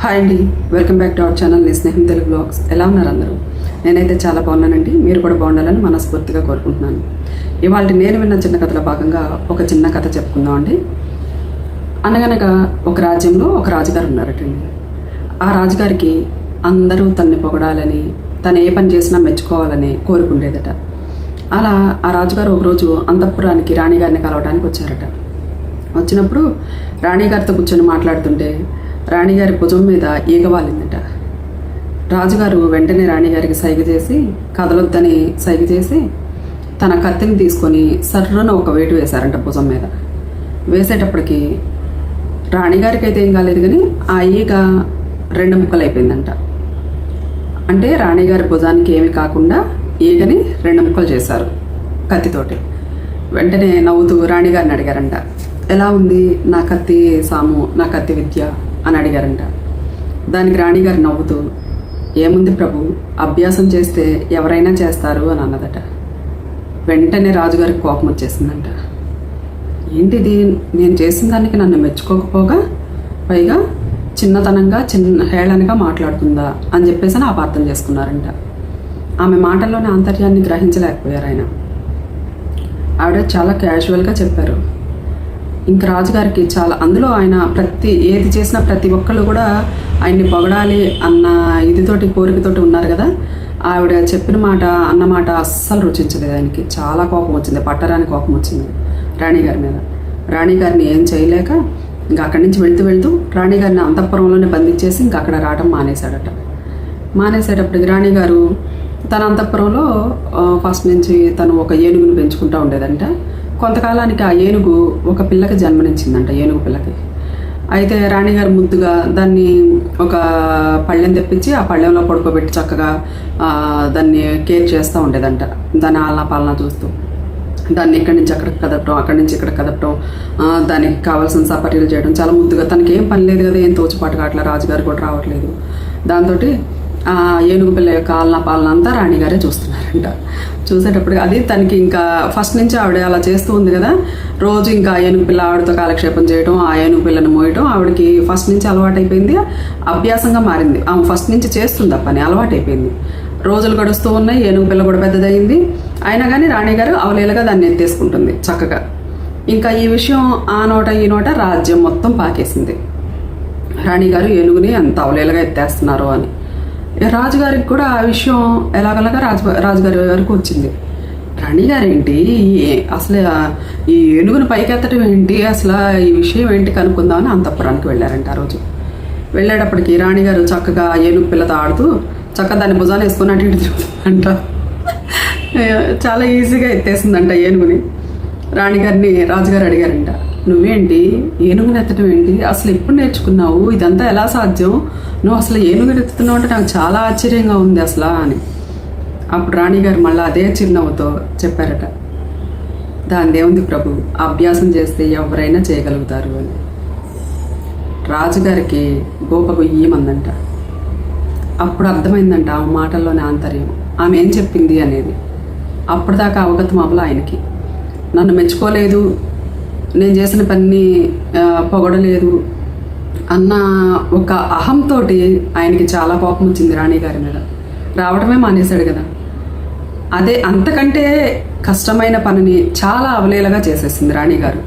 Hi అండి. Welcome back to our channel నీ స్నేహం తెలుగు బ్లాగ్స్. ఎలా ఉన్నారు అందరూ? నేనైతే చాలా బాగున్నానండి. మీరు కూడా బాగుండాలని మనస్ఫూర్తిగా కోరుకుంటున్నాను. ఇవాళ నేను విన్న చిన్న కథలో భాగంగా ఒక చిన్న కథ చెప్పుకుందాం అండి. అనగనగా ఒక రాజ్యంలో ఒక రాజుగారు ఉన్నారటండి. ఆ రాజుగారికి అందరూ తన్ని పొగడాలని తను ఏ పని చేసినా మెచ్చుకోవాలని కోరుకుండేదట. అలా ఆ రాజుగారు ఒకరోజు అంతఃపురానికి రాణిగారిని కలవడానికి వచ్చారట. వచ్చినప్పుడు రాణిగారితో కూర్చొని మాట్లాడుతుంటే రాణిగారి భుజం మీద ఈగవాలిందట రాజుగారు వెంటనే రాణిగారికి సైగ చేసి కదలొద్దని సైగ చేసి తన కత్తిని తీసుకొని సర్రున ఒక వేటు వేశారంట భుజం మీద. వేసేటప్పటికి రాణిగారికి అయితే ఏం కాలేదు కానీ ఆ ఈగ రెండు ముక్కలు అయిపోయిందంట అంటే రాణిగారి భుజానికి ఏమి కాకుండా ఈగని రెండు ముక్కలు చేశారు కత్తితోటి. వెంటనే నవ్వుతూ రాణిగారిని అడిగారంట. ఎలా ఉంది నా కత్తి సాము నా కత్తి విద్య? అని అడిగారంట. దానికి రాణిగారు నవ్వుతూ ఏముంది ప్రభు అభ్యాసం చేస్తే ఎవరైనా చేస్తారు? అని అన్నదట. వెంటనే రాజుగారికి కోపం వచ్చేసిందంట. ఏంటిది? నేను చేసిన దానికి నన్ను మెచ్చుకోకపోగా? పైగా చిన్నతనంగా చిన్న హేళనగా మాట్లాడుతుందా? అని చెప్పేసి నా అపార్థం చేసుకున్నారంట. ఆమె మాటల్లోని ఆంతర్యాన్ని గ్రహించలేకపోయారు ఆయన. ఆవిడ చాలా క్యాజువల్గా చెప్పారు. ఇంకా రాజుగారికి చాలా అందులో ఆయన ప్రతి ఏది చేసినా ప్రతి ఒక్కళ్ళు కూడా ఆయన్ని పొగడాలి అన్న ఇదితోటి కోరికతోటి ఉన్నారు కదా. ఆవిడ చెప్పిన మాట అన్నమాట అస్సలు రుచించలేదు ఆయనకి. చాలా కోపం వచ్చింది పట్టరాని కోపం వచ్చింది రాణిగారి మీద. రాణిగారిని ఏం చేయలేక ఇంకా అక్కడి నుంచి వెళ్తూ వెళ్తూ రాణిగారిని అంతఃపురంలోనే బంధించేసి ఇంకా అక్కడ రావడం మానేశాడట. మానేసేటప్పటికి రాణిగారు తన అంతఃపురంలో ఫస్ట్ నుంచి తను ఒక ఏనుగును పెంచుకుంటూ ఉండేదంట. కొంతకాలానికి ఆ ఏనుగు ఒక పిల్లకి జన్మనిచ్చిందంట ఏనుగు పిల్లకి. అయితే రాణిగారు ముద్దుగా దాన్ని ఒక పళ్ళెం తెప్పించి ఆ పళ్ళెంలో పడుకోబెట్టి చక్కగా దాన్ని కేర్ చేస్తూ ఉండేదంట. దాని ఆలనా పాలన చూస్తూ. దాన్ని ఇక్కడి నుంచి అక్కడికి కదపడం అక్కడి నుంచి ఇక్కడ కదపడం దానికి కావాల్సిన సపర్యలు చేయడం చాలా ముద్దుగా. తనకి ఏం పని లేదు కదా ఏం తోచిపాటు కావట్లేదు రాజుగారు కూడా రావట్లేదు. దాంతో ఆ ఏనుగు పిల్ల యొక్క ఆలన పాలన అంతా రాణిగారే చూస్తున్నారంట. చూసేటప్పుడు అది తనకి ఇంకా ఫస్ట్ నుంచి ఆవిడ అలా చేస్తూ ఉంది కదా. రోజు ఇంకా ఏనుగు పిల్ల ఆవిడతో కాలక్షేపం చేయడం ఆ ఏనుగు పిల్లని మోయటం ఆవిడకి ఫస్ట్ నుంచి అలవాటైపోయింది. అభ్యాసంగా మారింది. ఆమె ఫస్ట్ నుంచి చేస్తుంది ఆ పని అలవాటైపోయింది. రోజులు గడుస్తూ ఉన్నాయి ఏనుగు పిల్ల కూడా పెద్దదయింది. అయినా కానీ రాణిగారు అవలేలుగా దాన్ని ఎత్తేసుకుంటుంది చక్కగా. ఇంకా ఈ విషయం ఆ నోట ఈ నోట రాజ్యం మొత్తం పాకేసింది. రాణిగారు ఏనుగుని ఎంత అవలేలుగా ఎత్తేస్తున్నారు అని. రాజుగారికి కూడా ఆ విషయం ఎలాగలాగా రాజు రాజుగారి వరకు వచ్చింది. రాణిగారు ఏంటి ఈ- అసలు ఈ ఏనుగుని పైకెత్తడం ఏంటి? అసలు ఈ విషయం ఏంటి కనుక్కుందామని అంతఃపురానికి వెళ్ళారంట ఆ రోజు. వెళ్ళేటప్పటికి రాణిగారు చక్కగా ఏనుగు పిల్లతో ఆడుతూ చక్కగా దాన్ని భుజాన్ని వేసుకుని అటు ఇటు తిరుగుతుందంట. చాలా ఈజీగా ఎత్తేసిందంట ఏనుగుని. రాణిగారిని రాజుగారు అడిగారంట నువ్వేంటి? ఏనుగుని ఎత్తడం ఏంటి? అసలు ఎప్పుడు నేర్చుకున్నావు? ఇదంతా ఎలా సాధ్యం? నువ్వు అసలు ఏనుగు ఎత్తుతున్నావు అంటే నాకు చాలా ఆశ్చర్యంగా ఉంది అసలు అని. అప్పుడు రాణిగారు మళ్ళీ అదే చిరునవ్వుతో చెప్పారట. దాని దేవుంది ప్రభు అభ్యాసం చేస్తే ఎవరైనా చేయగలుగుతారు అని. రాజుగారికి గోపకు ఈమందంట అప్పుడు అర్థమైందంట ఆ మాటల్లోనే ఆంతర్యం. ఆమె ఏం చెప్పింది? అనేది. అప్పటిదాకా అవగతం అవ్వల ఆయనకి. నన్ను మెచ్చుకోలేదు. నేను చేసిన పని పొగడలేదు. అన్న ఒక అహంతోటి ఆయనకి చాలా కోపం వచ్చింది రాణి గారి మీద. రావడమే మానేశాడు కదా. అదే అంతకంటే కష్టమైన పనిని చాలా అవలేలగా చేసేసింది రాణి గారు.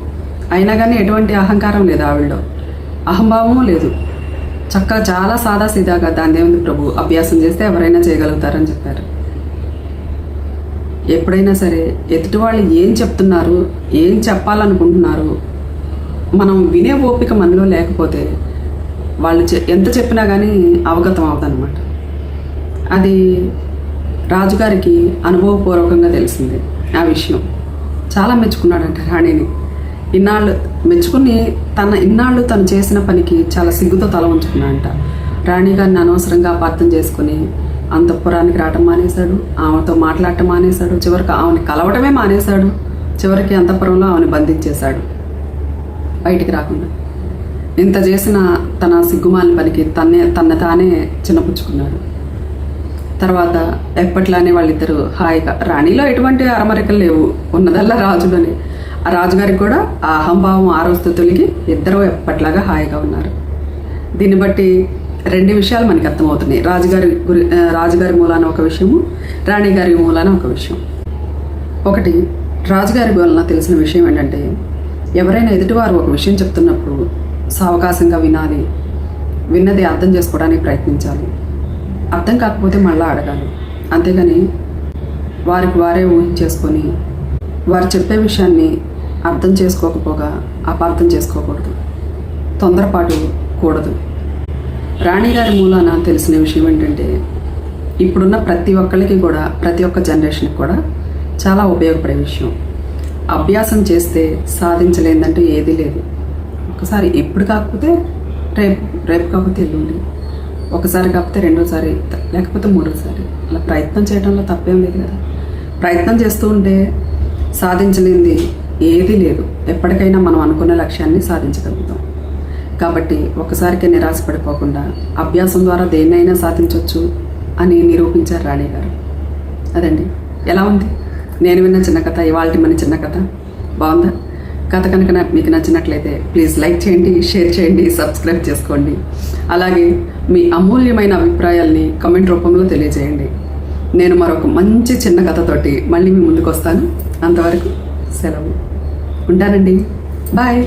అయినా కానీ ఎటువంటి అహంకారం లేదు ఆవిడలో. అహంభావము లేదు. చక్కగా చాలా సాదా సీదాగా దాని ఏముంది ప్రభు అభ్యాసం చేస్తే ఎవరైనా చేయగలుగుతారని చెప్పారు. ఎప్పుడైనా సరే ఎదుటి వాళ్ళు ఏం చెప్తున్నారు ఏం చెప్పాలనుకుంటున్నారు మనం వినే ఓపిక మనలో లేకపోతే వాళ్ళు ఎంత చెప్పినా కానీ అవగతం అవదనమాట అది రాజుగారికి అనుభవపూర్వకంగా తెలిసింది ఆ విషయం. చాలా మెచ్చుకున్నాడంట రాణిని. ఇన్నాళ్ళు మెచ్చుకుని తన ఇన్నాళ్ళు తను చేసిన పనికి చాలా సిగ్గుతో తల ఉంచుకున్నాడంట రాణి గారిని అనవసరంగా అపార్థం చేసుకుని అంతఃపురానికి రావటం మానేశాడు ఆమెతో మాట్లాడటం మానేశాడు చివరికి ఆమెను కలవటమే మానేశాడు చివరికి అంతఃపురంలో ఆమెను బంధించేశాడు. బయటికి రాకుండా. ఇంత చేసిన తన సిగ్గుమాలి పనికి తన్నే తన తానే చిన్నపుచ్చుకున్నాడు. తర్వాత ఎప్పట్లానే వాళ్ళిద్దరూ హాయిగా రాణిలో ఎటువంటి అరమరికలు లేవు. ఉన్నదల్లా రాజులోనే. ఆ రాజుగారికి కూడా ఆ అహంభావం ఆ రోజుతో తొలగి ఇద్దరు ఎప్పట్లాగా హాయిగా ఉన్నారు. దీన్ని బట్టి రెండు విషయాలు మనకి అర్థమవుతున్నాయి. రాజుగారి గురి రాజుగారి మూలాన ఒక విషయము రాణి గారి మూలాన ఒక విషయం. ఒకటి రాజుగారి వలన తెలిసిన విషయం ఏంటంటే ఎవరైనా ఎదుటివారు ఒక విషయం చెప్తున్నప్పుడు సావకాశంగా వినాలి. విన్నది అర్థం చేసుకోవడానికి ప్రయత్నించాలి. అర్థం కాకపోతే మళ్ళీ అడగాలి. అంతేగాని వారికి వారే ఊహించేసుకొని వారు చెప్పే విషయాన్ని అర్థం చేసుకోకపోగా అపార్థం చేసుకోకూడదు. తొందరపాటు కూడదు. రాణిగారి మూలాన తెలిసిన విషయం ఏంటంటే ఇప్పుడున్న ప్రతి ఒక్కరికి కూడా ప్రతి ఒక్క జనరేషన్కి కూడా చాలా ఉపయోగపడే విషయం. అభ్యాసం చేస్తే సాధించలేదంటూ ఏదీ లేదు. ఒకసారి ఇప్పుడు కాకపోతే రేపు రేపు కాకపోతే ఎల్లుండి. ఒకసారి కాకపోతే రెండోసారి లేకపోతే మూడోసారి. అలా ప్రయత్నం చేయడంలో తప్పేం లేదు కదా. ప్రయత్నం చేస్తూ ఉంటే సాధించలేనిది ఏదీ లేదు. ఎప్పటికైనా మనం అనుకున్న లక్ష్యాన్ని సాధించగలుగుతాం. కాబట్టి ఒకసారికి నిరాశపడిపోకుండా అభ్యాసం ద్వారా దేన్నైనా సాధించవచ్చు అని నిరూపించారు రాణి గారు. అదండి. ఎలా ఉంది? నేను విన్న చిన్న కథ ఇవాళ మన చిన్న కథ. బాగుందా? కథ కనుక మీకు నచ్చినట్లయితే ప్లీజ్ లైక్ చేయండి షేర్ చేయండి సబ్స్క్రైబ్ చేసుకోండి. అలాగే మీ అమూల్యమైన అభిప్రాయాల్ని కమెంట్ రూపంలో తెలియజేయండి. నేను మరొక మంచి చిన్న కథతోటి మళ్ళీ మీ ముందుకు వస్తాను అంతవరకు సెలవు. ఉంటానండి. బాయ్